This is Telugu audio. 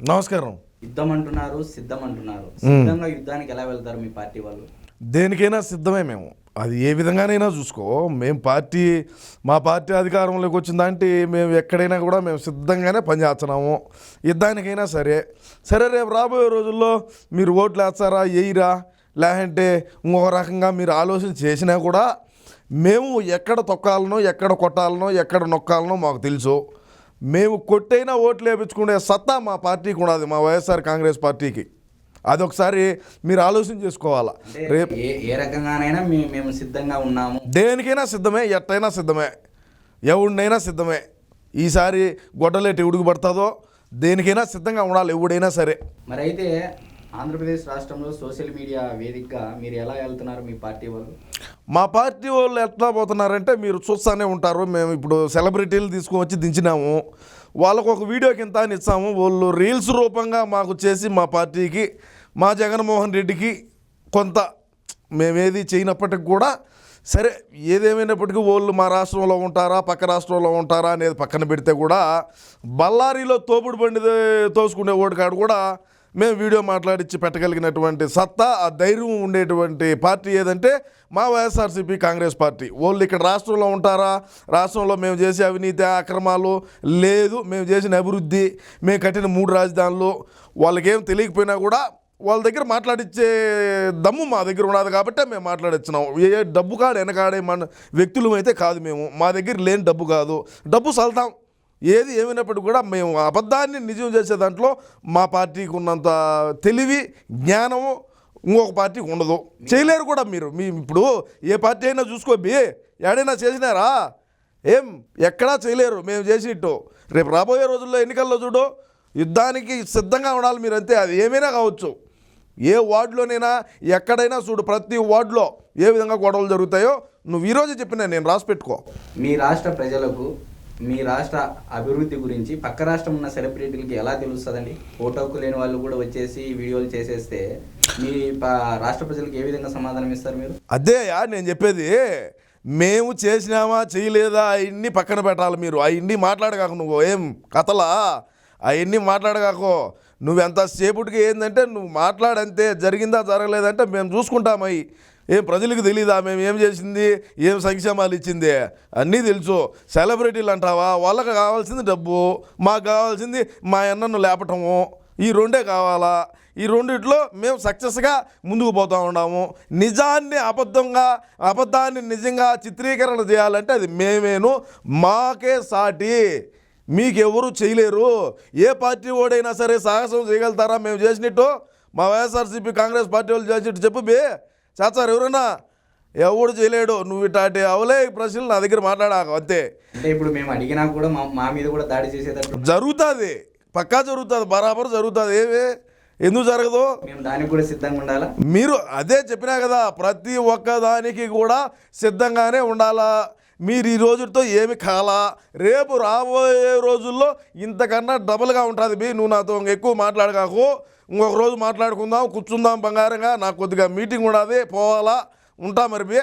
నమస్కారం. యుద్ధం అంటున్నారు సిద్ధం అంటున్నారు సిద్ధంగా యుద్ధానికి ఎలా వెళ్తారు మీ పార్టీ వాళ్ళు? దేనికైనా సిద్ధమే మేము. అది ఏ విధంగానైనా చూసుకో. మేము పార్టీ మా పార్టీ అధికారంలోకి వచ్చిందంటే మేము ఎక్కడైనా కూడా మేము సిద్ధంగానే పనిచేస్తున్నాము. యుద్ధానికైనా సరే. సరే రేపు రాబోయే రోజుల్లో మీరు ఓట్లు వేస్తారా వేయరా? లేదంటే ఇంకొక రకంగా మీరు ఆలోచన చేసినా కూడా మేము ఎక్కడ తొక్కాలనో ఎక్కడ కొట్టాలనో ఎక్కడ నొక్కాలనో మాకు తెలుసు. మేము కొట్టైనా ఓట్లు వేయించుకునే సత్తా మా పార్టీకి ఉన్నది మా వైఎస్ఆర్ కాంగ్రెస్ పార్టీకి. అదొకసారి మీరు ఆలోచన చేసుకోవాలా? రేపు ఏ రకంగానైనా మేము సిద్ధంగా ఉన్నాము. దేనికైనా సిద్ధమే ఎట్టయినా సిద్ధమే ఎవడినైనా సిద్ధమే. ఈసారి గొడ్డలేటి ఉడుగు పడుతుందో దేనికైనా సిద్ధంగా ఉండాలి ఎవడైనా సరే. మరి అయితే ఆంధ్రప్రదేశ్ రాష్ట్రంలో సోషల్ మీడియా వేదికగా మీరు ఎలా వెళ్తున్నారు మీ పార్టీ వాళ్ళు? మా పార్టీ వాళ్ళు ఎట్లా పోతున్నారంటే మీరు చూస్తూనే ఉంటారు. మేము ఇప్పుడు సెలబ్రిటీలు తీసుకొని వచ్చి దించినాము. వాళ్ళకు ఒక వీడియో కింద అని ఇచ్చాము వాళ్ళు రీల్స్ రూపంగా మాకు చేసి మా పార్టీకి మా జగన్మోహన్ రెడ్డికి కొంత మేమేది చేయనప్పటికి కూడా సరే ఏదేమైనప్పటికీ వాళ్ళు మా రాష్ట్రంలో ఉంటారా పక్క రాష్ట్రంలో ఉంటారా అనేది పక్కన పెడితే కూడా బళ్ళారిలో తోపుడు బండి తోసుకునే ఓడి కాడు కూడా మేము వీడియో మాట్లాడించి పెట్టగలిగినటువంటి సత్తా ఆ ధైర్యం ఉండేటువంటి పార్టీ ఏదంటే మా వైఎస్ఆర్సీపీ కాంగ్రెస్ పార్టీ. వాళ్ళు ఇక్కడ రాష్ట్రంలో ఉంటారా? రాష్ట్రంలో మేము చేసే అవినీతి అక్రమాలు లేదు. మేము చేసిన అభివృద్ధి మేము కట్టిన మూడు రాజధానులు. వాళ్ళకేం తెలియకపోయినా కూడా వాళ్ళ దగ్గర మాట్లాడించే దమ్ము మా దగ్గర ఉన్నది కాబట్టి మేము మాట్లాడించినాం ఏ డబ్బు కాడు వెనకాడే మన వ్యక్తులమైతే కాదు మేము. మా దగ్గర లేని డబ్బు కాదు. డబ్బు సల్తాం. ఏది ఏమైనప్పటికీ కూడా మేము అబద్ధాన్ని నిజం చేసే దాంట్లో మా పార్టీకి ఉన్నంత తెలివి జ్ఞానము ఇంకొక పార్టీకి ఉండదు. చేయలేరు కూడా మీరు. మీ ఇప్పుడు ఏ పార్టీ అయినా చూసుకోబి ఏడైనా చేసినారా? ఏం? ఎక్కడా చేయలేరు. మేము చేసినట్టు రేపు రాబోయే రోజుల్లో ఎన్నికల్లో చూడు యుద్ధానికి సిద్ధంగా ఉండాలి మీరు అంతే అది ఏమైనా కావచ్చు. ఏ వార్డులోనైనా ఎక్కడైనా చూడు ప్రతి వార్డులో ఏ విధంగా గొడవలు జరుగుతాయో నువ్వు ఈరోజు చెప్పిన నేను రాసి పెట్టుకో. మీ రాష్ట్ర ప్రజలకు మీ రాష్ట్ర అభివృద్ధి గురించి పక్క రాష్ట్రం ఉన్న సెలబ్రిటీలకి ఎలా తెలుస్తుందండి? ఫోటోకు లేని వాళ్ళు కూడా వచ్చేసి వీడియోలు చేసేస్తే మీ రాష్ట్ర ప్రజలకు ఏ విధంగా సమాధానం ఇస్తారు మీరు? అదే అదేయా నేను చెప్పేది మేము చేసినామా చేయలేదా అవన్నీ పక్కన పెట్టాలి మీరు. అవన్నీ మాట్లాడగాకు నువ్వు ఏం కథలా? అవన్నీ మాట్లాడగాకు నువ్వు ఎంతసేపటికి ఏంటంటే నువ్వు మాట్లాడంతే జరిగిందా జరగలేదంటే మేము చూసుకుంటామవి ఏం ప్రజలకు తెలియదా మేము ఏం చేసింది? ఏం సంక్షేమాలు ఇచ్చింది? అన్నీ తెలుసు. సెలబ్రిటీలు అంటావా? వాళ్ళకి కావాల్సింది డబ్బు మాకు కావాల్సింది మా అన్నను లేపటము. ఈ రెండే కావాలా? ఈ రెండిట్లో మేము సక్సెస్గా ముందుకు పోతూ ఉన్నాము. నిజాన్ని అబద్ధంగా అబద్ధాన్ని నిజంగా చిత్రీకరణ చేయాలంటే అది మేమేను మాకే సాటి. మీకెవరు చేయలేరు. ఏ పార్టీ ఓడైనా సరే సాహసం చేయగలుగుతారా? మేము చేసినట్టు మా వైఎస్ఆర్సీపీ కాంగ్రెస్ పార్టీ వాళ్ళు చేసినట్టు చెప్పు బే. చేస్తారు ఎవరన్నా? ఎవడు చేయలేడు నువ్వు ఇటాటి అవలే ప్రశ్నలు నా దగ్గర మాట్లాడాక అంతే. అంటే ఇప్పుడు మేము అడిగినా కూడా మా మా మీద కూడా దాడి చేసేటట్టు జరుగుతుంది పక్కా జరుగుతుంది బరాబర్ జరుగుతుంది ఏమి? ఎందుకు జరగదు? మేము దానికి కూడా సిద్ధంగా ఉండాలా? మీరు అదే చెప్పినా కదా ప్రతి ఒక్క దానికి కూడా సిద్ధంగానే ఉండాలా? మీరు ఈ రోజుతో ఏమి కాలా? రేపు రాబోయే రోజుల్లో ఇంతకన్నా డబుల్గా ఉంటుంది బి. నువ్వు నాతో ఎక్కువ మాట్లాడకాకు. ఇంకొక రోజు మాట్లాడుకుందాం కూర్చుందాం బంగారంగా. నాకు కొద్దిగా మీటింగ్ ఉన్నది పోవాలా? ఉంటా మరి బి.